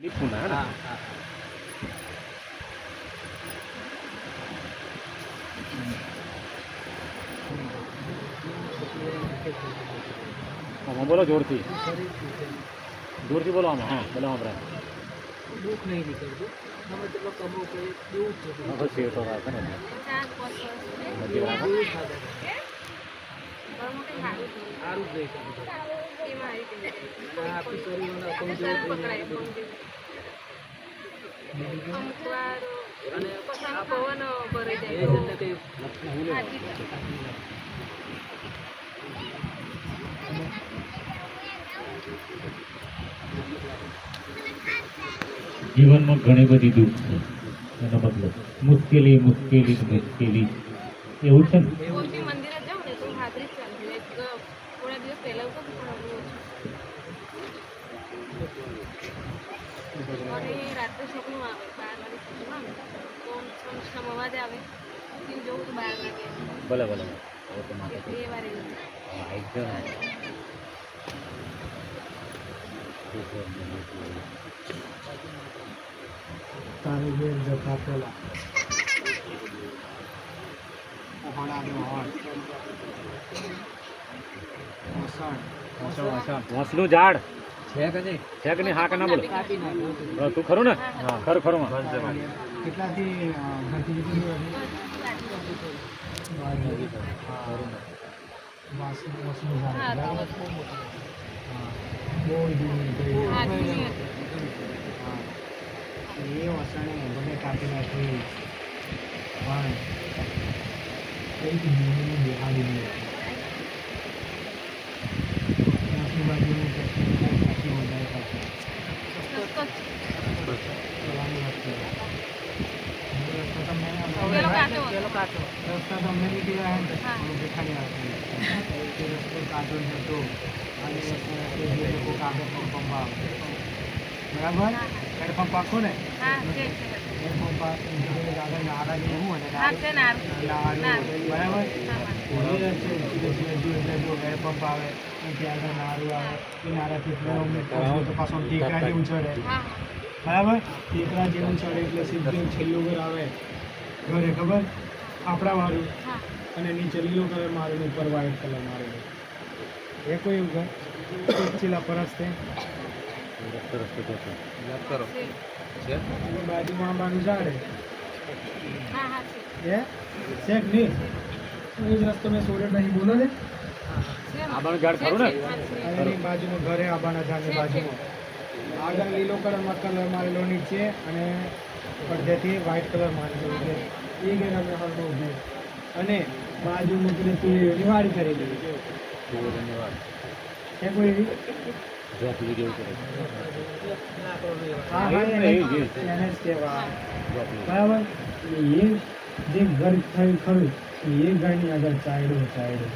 લીપુના ને હા હા આમાં બોલો જોરથી જોરથી બોલો આમાં હા બોલો આપણે દુઃખ નહીં નીકળતું તમે જેટલો કમો કે એવું જ છે હવે શેઠો રાખે ને નજીક રાખો એવું જ થતું. સારું જ જીવનમાં ઘણી બધી દુઃખ છે. એનો મતલબ મુશ્કેલી મુશ્કેલી મુશ્કેલી. એવું છે ને કોઈથી મંદિરે જાઉં ને તો હાજરી જ ચાલતી હોય. એક થોડા દિવસ પહેલા એવું હતું પણ હવે ઓછું. અને રાત્રે સપનું આવે બાર વાગે સપનું આવે. તો છમ અવાજ આવે ઉઠીને જોઉં તો બાર વાગે. ભલે ભલે બે વાર. તારે બેન જતા પેલા ઝાડ. છે કે નહીં? છે કે નહીં? હા કે ના બોલો? કાપી તું ખરું ને? હા. ખરું ખરું. કેટલાથી એ વસણે બધે કાપી નાખી. પણ કંઈક બેહાડી દીધી નાસી બાજુનું પછી કાપી વધારે કાપી રસ્તો જ છે. ચલાવી નાખી રસ્તો તમને પેલો કાચો હતો. પેલો કાચો રસ્તા તમને નીકળી રહ્યા ને હા. તો બેઠાડી રાખી રસ્તો કાચો હતો અને તે જે લોકો કાગળ પર પંપ આવે બરાબર હેડપંપ આખો ને હા, છે, છે. પેડ પંપ આગળ નારા જેવું હોય ને હા, છે નારું. નારું નારું. બરાબર. એ જો એટલે જો હેડ પંપ આવે ત્યાં આગળ નારું આવે એ નારાથી તો પાછું ટેકરા જેવું ચડે બરાબર ટેકરા જેવું ચડે એટલે સીધું છેલ્લું ઘર આવે ઘરે ખબર આપણા વાળું. અને નીચે લીલો કલર મારેલો ઉપર વ્હાઈટ કલર મારેલો એ કોઈ એવું છે? ચીલા પરસ છે. છે. બાજુમાં આંબાનું ઝાડ હા, છે. શેક નહીં? એ જ રસ્તો મેં નહીં બોલો ને છે માં. ઝાડ ખરું ને? છે, છે, હા, છે. અને એની બાજુમાં ઘરે આંબાના ઝાડની બાજુમાં. આગળ લીલો કલરમાં કલર મારેલો નીચે અને પડધેથી વ્હાઈટ કલર મારેલો એટલે એ ગઈ અમે હળનો ઊભી અને બાજુમાં મૂકીને તુવેરની વાડી કરી વાત. છે કોઈ એવી. બરાબર? એ જે ઘર થયું ખરું એ ઘરની આગળ ચાયડો ચાયડો.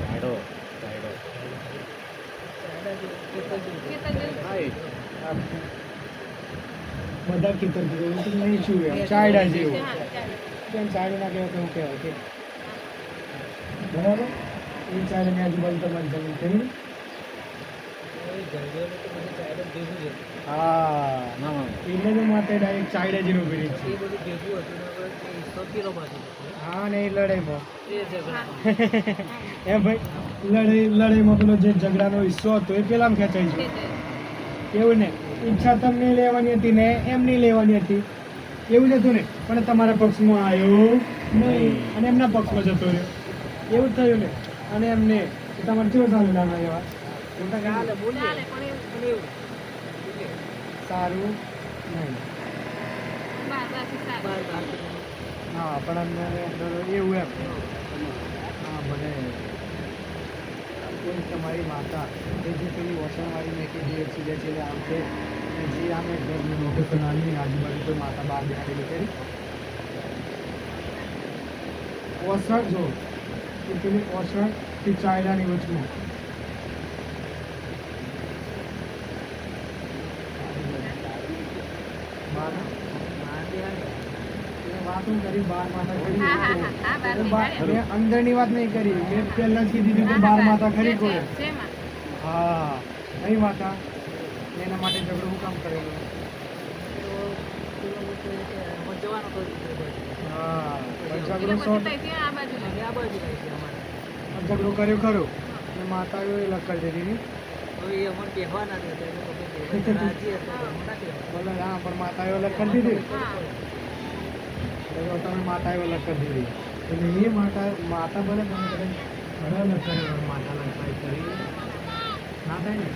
સાઈડો, બધા ખેતર જેવું નહીં છું એમ. ચાયડા જેવું. કેમ ચાયડું ના કહેવાય તો કહેવાય કે બરાબર? એ ચાયડાની આજુબાજુ તમારી જમીન હા. એટલે માટે ડાયરેક્ટ ચાયડા જેવું હા, ને લડાઈમાં. એ ભાઈ, લડાઈ, લડાઈમાં પેલો જે ઝઘડાનો હિસ્સો હતો, એ પેલામાં ખેંચાઈ છે એવું ને? ઈચ્છા તમને લેવાની હતી ને એમ નહીં લેવાની હતી. એવું જ હતું ને. પણ તમારા પક્ષમાં આવ્યો નહીં. અને એમના પક્ષમાં જતો રહ્યો. એવું જ થયું ને. અને એમને તમારે કેવો ચાલુ ના એવા સારું નહીં. સારું. હા પણ અમને અંદર એવું એમ. હા ભલે. કોઈ તમારી માતા એ જે પેલી વસણવાળી મેં કે જે સીધે છેલ્લે આમ છે અને જે આમે ઘરની લોકેશન આવી આજુબાજુ કોઈ માતા બહાર બેઠેલી કરી ઓસણ જો, એ પેલી ઓસણથી ચાયડાની વચમાં બાર વાતો કરી બાર માતા કરી. મેં અંદરની વાત નહીં કરી. મેં પહેલા જ કીધી હતી કે બાર માતા ખરી કોઈ. હા નહીં માતા. એના માટે ઝઘડો હું કામ કરેલો? ઝઘડો કર્યો ખરો? માતાઓ એ લગ કરી દીધી બોલો હા પણ અલગ કરી દીધી. તમે માતા અલગ કરી દીધી. એટલે એ માતા માતા બોલે તમે કદાચ ઘણા અલગ માતા લખાય કરી. ના થાય ને?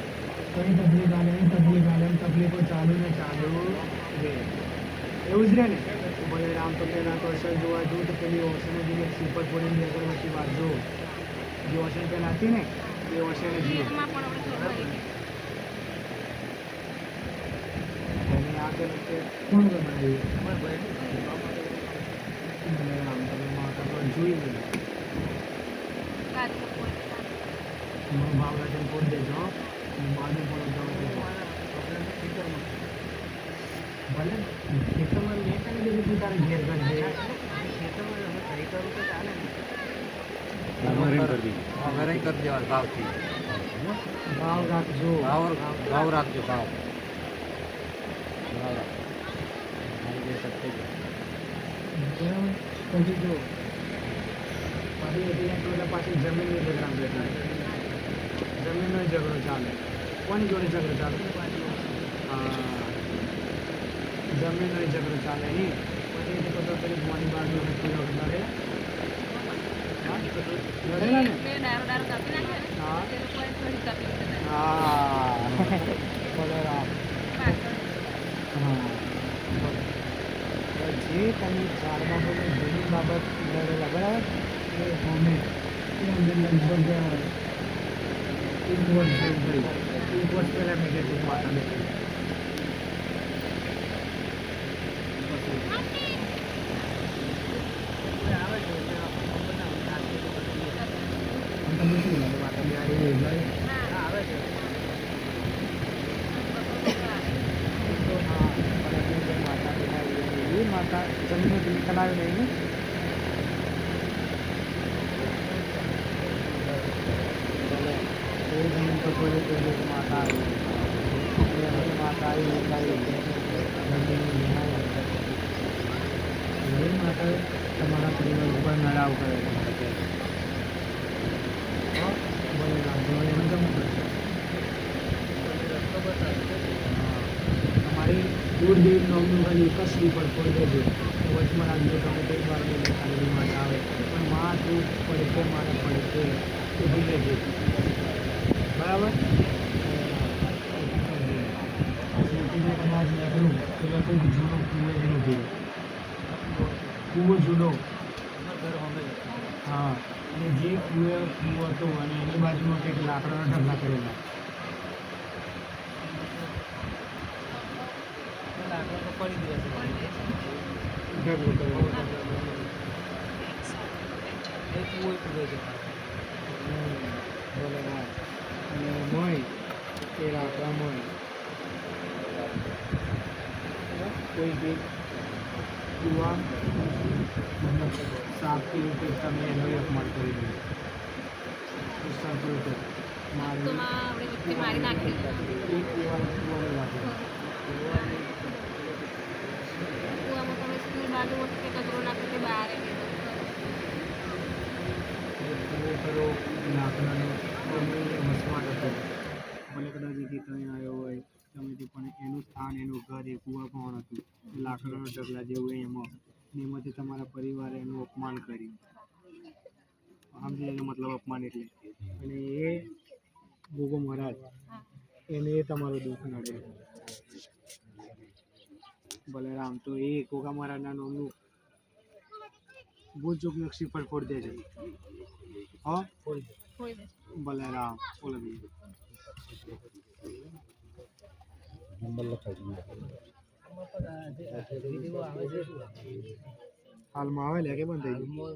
કઈ તકલીફ આલે એ તકલીફ આલે, એમ તકલીફો ચાલુ ને ચાલુ રહે એવું જ રહે ને? ભલે રામ તો પહેલાં તો અસર જોવા જવું તો પેલી જોઈએ સિપત પડીને અગરબત્તી વાંચજો જે ઓશન પહેલાં હતી ને, એ ઓશન એમાં આપણે થોડું કરી. એની કોણ બનાવ્યું બોલે રામ તમે માતા પર જોઈ. મને ભાવરાજન ફોન દેજો માને પણ ભલે ખેતરમાં મેં તને તું તારે ઘેર કરજે અમારે કરી દઈએ. ભાવ રાખજો ભાવ રાખજો, ભાવ બરાબર પછી જો પછી એટલે એટલે પાછી જમીનની ઝઘડા બેઠા જમીનનો ઝઘડો ચાલે. કોની જોડે ઝઘડો ચાલે હા જમીનનો ઝઘડો ચાલે નહીં પછી એને બધો પેલી મોની બાજુ અને કોઈ વખત લડે હા લડેલા ને બે દારૂ દારૂ કાપી નાખે ને, હા. તે લોકોએ થોડી કાપી નાખે. હા બરાબર પાછળ. હા જે તમે ચાર બાબતો લડેલા બરાબર? એ અમે લગભગ એક તમે શું લાગે માતા બિહારી રહી જાય હા. તો હા પણ એની જે માતા બિહારી રહી એ માતા જમીન જમીન કરાવી નહીં ને એ જમીન તો કોઈ કોઈ માતા આવી એટલે હવે માતા આવી એટલે જમીન વિહાય એ માતા તમારા પરિવાર ઉપર નડાવ કરે છે હા, બોલે રામદેવ એનું કેમ કરશે તમારી દૂરદેવ નવનું ખાલી પણ સ્લીપર ખોલી વચમાં રાખજો તમે કઈ વાર ખાલી માં આવે પણ માં તું પડકે મારે પડકે એ ભૂલે છે બરાબર કદાચ નીકળું એટલે કંઈક જૂનો કૂવો જ નથી કૂવો જૂનો હા, અને જે કૂવો કૂવો હતો અને એની બાજુમાં કંઈક લાકડાના ઢગલા કરેલા ઢગલો કરેલો હમ, બોલે હા અને મોય એ લાકડા મોય કોઈ બી કે એવું કંઈક તમે એનો કરી દો. ગુસ્સા કરો તો મારી તો માં આપણે વ્યક્તિ નાખી. એ કુવાનો કુવાનો લાગે તમે સ્કૂલ કચરો નાખો કે બહાર? ભલે કદાચ કંઈ આવ્યો હોય ગમે તે પણ એનું સ્થાન એનું ઘર એ કુવા પણ હતું. એ લાકડાના ઢગલા જેવું એમાં એમાંથી તમારા પરિવારે એનું અપમાન કર્યું. સમજી એનો મતલબ અપમાન એટલે. અને એ ગોગો મહારાજ એને એ તમારું દુઃખ નડે બલરામ તો એ ગોગા મહારાજના નામનું ભૂલ નક્ષી પર ફોડ હા હોય છે. બલરામ બોલો બીજું. હાલમાં આવે લે કે બંધ થઈ ગયું?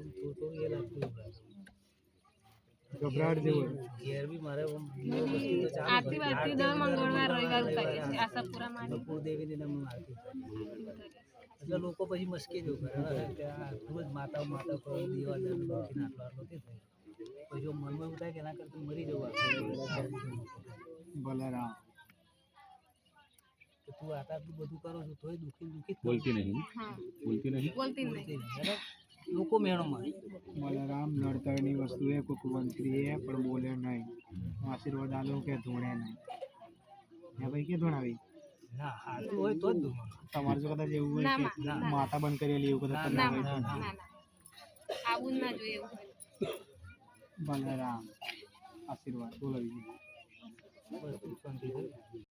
ગભરાટ જેવું આરતી વારતી દર મંગળવાર રવિવાર કરીએ છીએ આશાપુરા માટે એટલે લોકો પછી મુશ્કેલીઓ કરે. ત્યાં ખૂબ જ માતા માતા પર દીવા દર્શન મૂકીને આટલો આટલો તે થાય. પછી જો મનમાં ઉઠાય થાય કે એના કરતાં મરી જવું બલરામ. તું આટલા બધું કરો છો તોય દુઃખી દુઃખી બોલતી નહીં. બોલતી નહીં. બોલતી નહીં. નહીં. બરાબર? લોકો મેણો મારે રામ નડતરની વસ્તુ એ કોઈક મંત્રી એ પણ બોલે નહીં. આશીર્વાદ આલો કે ધોણે નહીં. હે ભાઈ કે ધોણાવી? ના હાલ હોય તો જ તમારે જો કદાચ એવું હોય કે. માતા બંધ કરેલી એવું કદાચ ના ના આવું ના જોઈએ એવું બલરામ આશીર્વાદ. બોલો